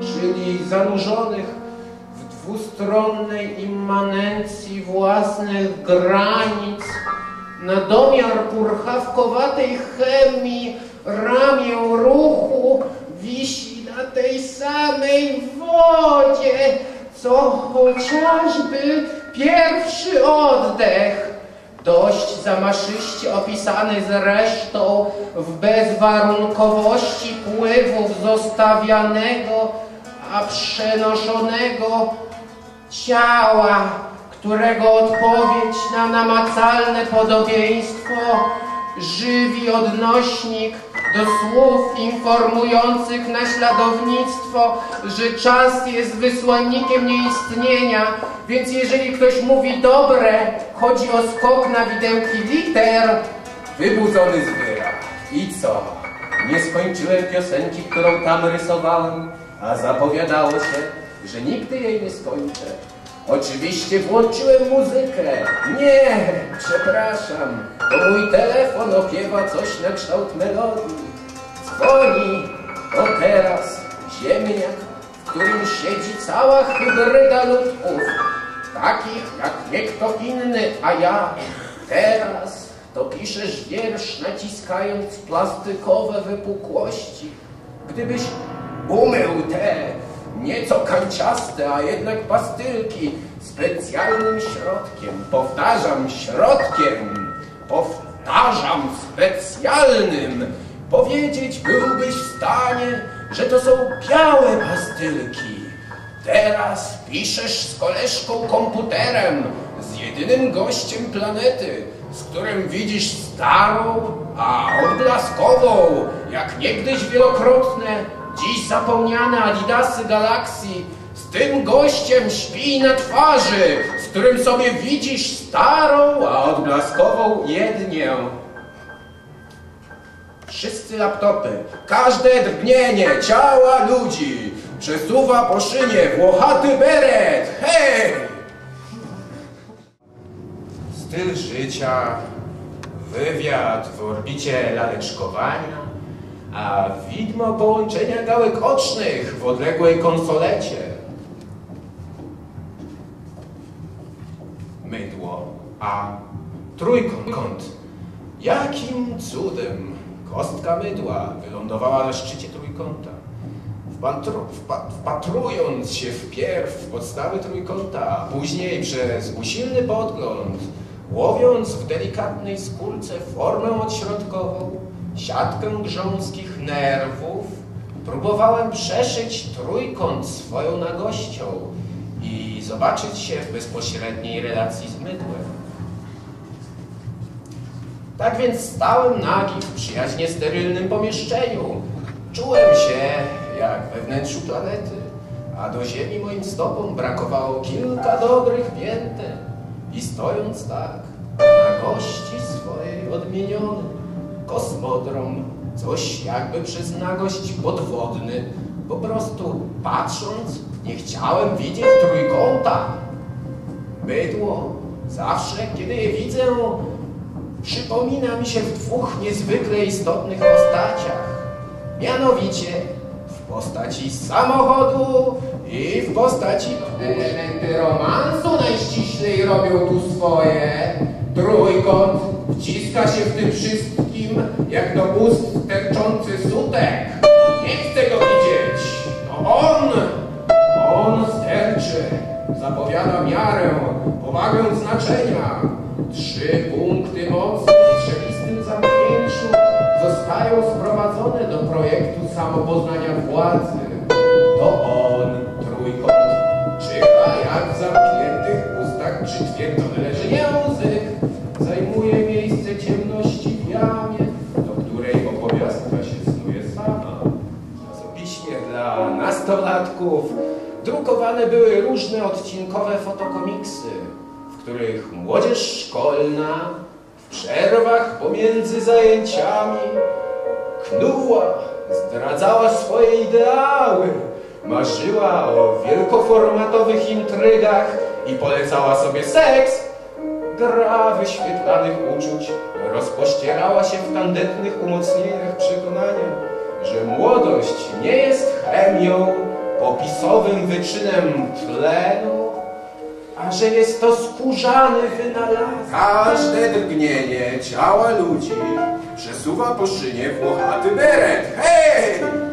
czyli zanurzonych w dwustronnej immanencji własnych granic, na domiar purchawkowatej chemii ramię ruchu wisi na tej samej wodzie, co chociażby pierwszy oddech, dość zamaszyście opisany zresztą w bezwarunkowości pływów zostawianego, a przenoszonego ciała, którego odpowiedź na namacalne podobieństwo żywi odnośnik do słów informujących naśladownictwo, że czas jest wysłannikiem nieistnienia, więc jeżeli ktoś mówi dobre, chodzi o skok na widełki liter, Wybudzony zbiera. I co? Nie skończyłem piosenki, którą tam rysowałem, a zapowiadało się, że nigdy jej nie skończę. Oczywiście włączyłem muzykę. Nie, przepraszam, to mój telefon opiewa coś na kształt melodii. Dzwoni, to teraz ziemniak, w którym siedzi cała hybryda ludków. Takich jak nie kto inny, a ja. Teraz to piszesz wiersz naciskając plastikowe wypukłości. Gdybyś umył te nieco kanciaste, a jednak pastylki specjalnym środkiem, powtarzam, środkiem, powtarzam, specjalnym, powiedzieć byłbyś w stanie, że to są białe pastylki. Teraz piszesz z koleżką komputerem, z jedynym gościem planety, z którym widzisz starą, a odblaskową, jak niegdyś wielokrotne, dziś zapomniane adidasy galaksji. Z tym gościem śpi na twarzy, z którym sobie widzisz starą, a odblaskową jednię. Wszyscy laptopy, każde drgnienie ciała ludzi przesuwa po szynie włochaty beret. Hej! Styl życia, wywiad w orbicie laleczkowania, a widmo połączenia gałek ocznych w odległej konsolecie. Mydło, a trójkąt. Jakim cudem kostka mydła wylądowała na szczycie trójkąta? Wpatru, wpa, wpatrując się wpierw w podstawy trójkąta, a później przez usilny podgląd, łowiąc w delikatnej skórce formę odśrodkową, siatkę grząskich nerwów, próbowałem przeszyć trójkąt swoją nagością i zobaczyć się w bezpośredniej relacji z mydłem. Tak więc stałem nagi w przyjaźnie sterylnym pomieszczeniu. Czułem się jak we wnętrzu planety, a do ziemi moim stopom brakowało kilka dobrych pięter. I stojąc tak, na gości swojej odmieniony, kosmodrom, coś jakby przez nagość podwodny, po prostu patrząc, nie chciałem widzieć trójkąta. Bydło, zawsze kiedy je widzę, przypomina mi się w dwóch niezwykle istotnych postaciach. Mianowicie w postaci samochodu i w postaci elementy romansu najściślej robią tu swoje. Trójkąt wciska się w tym wszystkim jak do ust sterczący sutek. Nie chcę go widzieć. To on! On sterczy. Zapowiada miarę, powagę znaczenia. Trzy punkty mocy w strzelistym zamknięciu zostają sprowadzone do projektu samopoznania władzy. To on, trójkąt, czyha jak w zamkniętych ustach przytwierdzony jamie, do której opowiastka się snuje sama. W czasopiśmie dla nastolatków drukowane były różne odcinkowe fotokomiksy, w których młodzież szkolna w przerwach pomiędzy zajęciami knuła, zdradzała swoje ideały, marzyła o wielkoformatowych intrygach i polecała sobie seks. Gra wyświetlanych uczuć rozpościerała się w tandetnych umocnieniach przekonania, że młodość nie jest chemią, popisowym wyczynem tlenu, a że jest to skórzany wynalazek. Każde drgnienie ciała ludzi przesuwa po szynie włochaty beret. Hej!